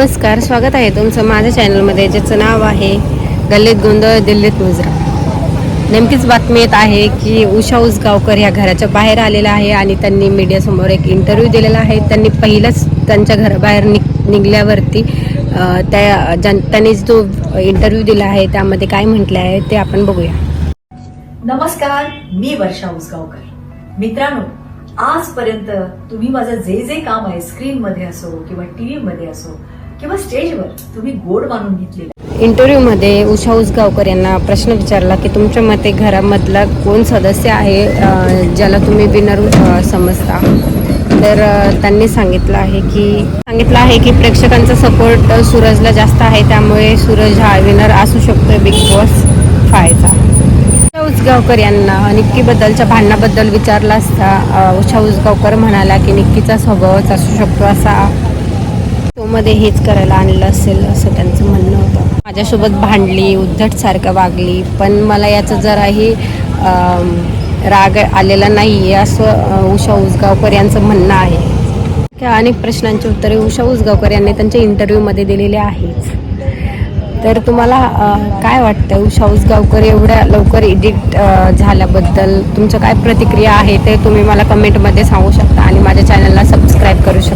नमस्कार स्वागत आहे तुमचं माझ्या चॅनलमध्ये ज्याचं नाव आहे गल्लीत गोंधळ दिल्लीत मुजरा. नेमकीच बातमी येत आहे की उषा उसगावकर ह्या घराच्या बाहेर आलेल्या आहे आणि त्यांनी मीडियासमोर एक इंटरव्ह्यू दिलेला आहे. त्यांनी पहिलंच त्यांच्या घराबाहेर निघ निघल्यावरती त्या ज्यां- त्यांनी जो इंटरव्ह्यू दिला आहे त्यामध्ये काय म्हटले आहे ते आपण बघूया. नमस्कार मी वर्षा उसगावकर. मित्रांनो आजपर्यंत तुम्ही माझं जे जे काम आहे स्क्रीनमध्ये असो किंवा टी व्हीमध्ये असो किंवा स्टेजवर तुम्ही गोड मानून घेतलेलं इंटरव्ह्यूमध्ये उषा उसगावकर यांना प्रश्न विचारला की तुमच्या मते घरामधला कोण सदस्य आहे ज्याला तुम्ही विनर समजता? तर त्यांनी सांगितलं आहे की सांगितलं आहे की प्रेक्षकांचा सपोर्ट सूरजला जास्त आहे त्यामुळे सूरज हा विनर असू शकतो बिग बॉस फायचा. उषा उसगावकर यांना निक्कीबद्दलच्या भांडणाबद्दल विचारला असता उषा उसगावकर म्हणाला की निक्कीचा स्वभावच असू शकतो असा मध्ये हेच करायला आणलं असेल असं त्यांचं म्हणणं होतं. माझ्यासोबत भांडली उद्धट सारखं वागली पण मला याचं जराही राग आलेला नाही आहे असं उषा उसगावकर यांचं म्हणणं आहे. त्या अनेक प्रश्नांची उत्तरे उषा उसगावकर यांनी त्यांच्या इंटरव्ह्यूमध्ये दिलेली आहेच तर तुम्हाला काय वाटतं उषा उसगावकर एवढ्या लवकर एडिट झाल्याबद्दल तुमचं काय प्रतिक्रिया आहे ते तुम्ही मला कमेंटमध्ये सांगू शकता आणि माझ्या चॅनलला सबस्क्राईब करू शकता.